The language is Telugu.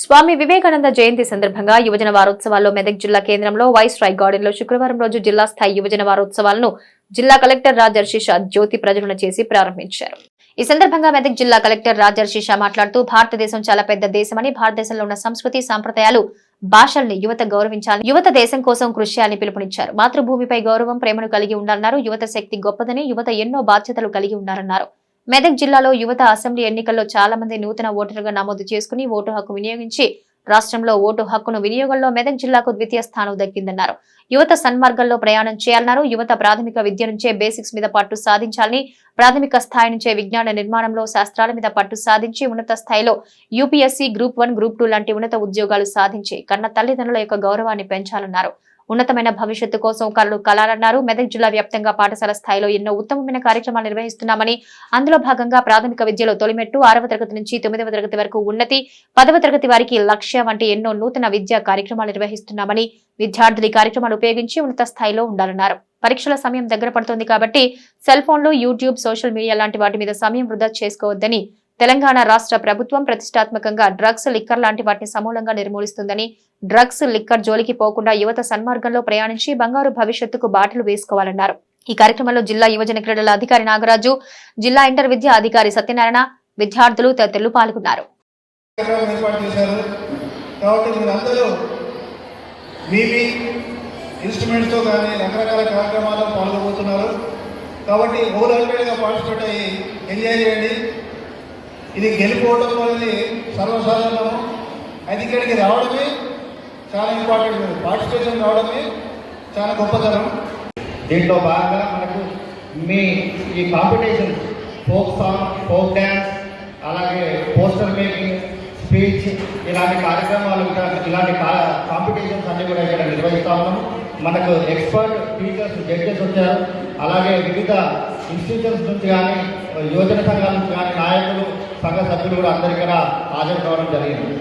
స్వామి వివేకానంద జయంతి సందర్భంగా యువజన వారోత్సవాల్లో మెదక్ జిల్లా కేంద్రంలో వైస్ రాయ్ గార్డెన్లో శుక్రవారం రోజు జిల్లా స్థాయి యువజన వారోత్సవాలను జిల్లా కలెక్టర్ రాజర్షిష జ్యోతి ప్రజ్వలన చేసి ప్రారంభించారు. ఈ సందర్భంగా మెదక్ జిల్లా కలెక్టర్ రాజర్షిష మాట్లాడుతూ భారతదేశం చాలా పెద్ద దేశమని భారతదేశంలో ఉన్న సంస్కృతి సాంప్రదాయాలు భాషల్ని యువత గౌరవించాలని యువత దేశం కోసం కృషి చేయాలని పిలుపునిచ్చారు. మాతృభూమిపై గౌరవం ప్రేమను కలిగి ఉండాలన్నారు. యువత శక్తి గొప్పదని యువత ఎన్నో బాధ్యతలు కలిగి ఉన్నారన్నారు మెదక్ జిల్లాలో యువత అసెంబ్లీ ఎన్నికల్లో చాలా మంది నూతన ఓటర్లుగా నమోదు చేసుకుని ఓటు హక్కు వినియోగించి రాష్ట్రంలో ఓటు హక్కును వినియోగంలో మెదక్ జిల్లాకు ద్వితీయ స్థానం దక్కిందన్నారు. యువత సన్మార్గంలో ప్రయాణం చేయాలన్నారు. యువత ప్రాథమిక విద్య నుంచే బేసిక్స్ మీద పట్టు సాధించాలని ప్రాథమిక స్థాయి నుంచే విజ్ఞాన నిర్మాణంలో శాస్త్రాల మీద పట్టు సాధించి ఉన్నత స్థాయిలో UPSC group one group two లాంటి ఉన్నత ఉద్యోగాలు సాధించి కన్న తల్లిదండ్రుల యొక్క గౌరవాన్ని పెంచాలన్నారు. ఉన్నతమైన భవిష్యత్తు కోసం కలలు కలాలన్నారు. మెదక్ జిల్లా వ్యాప్తంగా పాఠశాల స్థాయిలో ఎన్నో ఉత్తమమైన కార్యక్రమాలు నిర్వహిస్తున్నామని అందులో భాగంగా ప్రాథమిక విద్యలో తొలిమెట్టు ఆరవ తరగతి నుంచి తొమ్మిదవ తరగతి వరకు ఉన్నతి పదవ తరగతి వారికి లక్ష్య వంటి ఎన్నో నూతన విద్యా కార్యక్రమాలు నిర్వహిస్తున్నామని విద్యార్థులు ఈ కార్యక్రమాలు ఉపయోగించి ఉన్నత స్థాయిలో ఉండాలన్నారు. పరీక్షల సమయం దగ్గర పడుతోంది కాబట్టి సెల్ ఫోన్లు యూట్యూబ్ సోషల్ మీడియా లాంటి వాటి మీద సమయం వృధా చేసుకోవద్దని తెలంగాణ రాష్ట్ర ప్రభుత్వం ప్రతిష్టాత్మకంగా డ్రగ్స్ లిక్కర్ లాంటి వాటిని సమూలంగా నిర్మూలిస్తుందని డ్రగ్స్ లిక్కర్ జోలికి పోకుండా యువత సన్మార్గంలో ప్రయాణించి బంగారు భవిష్యత్తుకు బాటలు వేసుకోవాలన్నారు. ఈ కార్యక్రమంలో జిల్లా యువజన క్రీడల అధికారి నాగరాజు జిల్లా ఇంటర్ విద్యా అధికారి సత్యనారాయణ విద్యార్థులు తదితరులు పాల్గొన్నారు. కాబట్టి మీరందరూ మీ మీ ఇన్స్ట్రుమెంట్స్తో కానీ రకరకాల కార్యక్రమాల్లో పాల్గొబోతున్నారు. కాబట్టి పార్టిసిపేట్ అయ్యి ఎంజాయ్ చేయండి. ఇది గెలిపోవడం అనేది సర్వసాధారణం. అది ఇక్కడికి రావడమే చాలా ఇంపార్టెంట్. పార్టిసిపేషన్ రావడమే చాలా గొప్పతనం. దీంట్లో భాగంగా మనకు మీ ఈ competition folk song folk dance అలాగే పోస్టర్ మేకింగ్ స్పీచ్ ఇలాంటి కార్యక్రమాలు ఇలాంటి కాంపిటీషన్స్ అన్ని కూడా ఇక్కడ నిర్వహిస్తా ఉన్నాము మనకు ఎక్స్పర్ట్ టీచర్స్ జడ్జెస్ వచ్చారు. అలాగే వివిధ ఇన్స్టిట్యూషన్స్ నుంచి కానీ యువజన సంఘాల నుంచి కానీ నాయకులు సంఘ సభ్యులు కూడా అందరి ఇక్కడ హాజరు కావడం జరిగింది.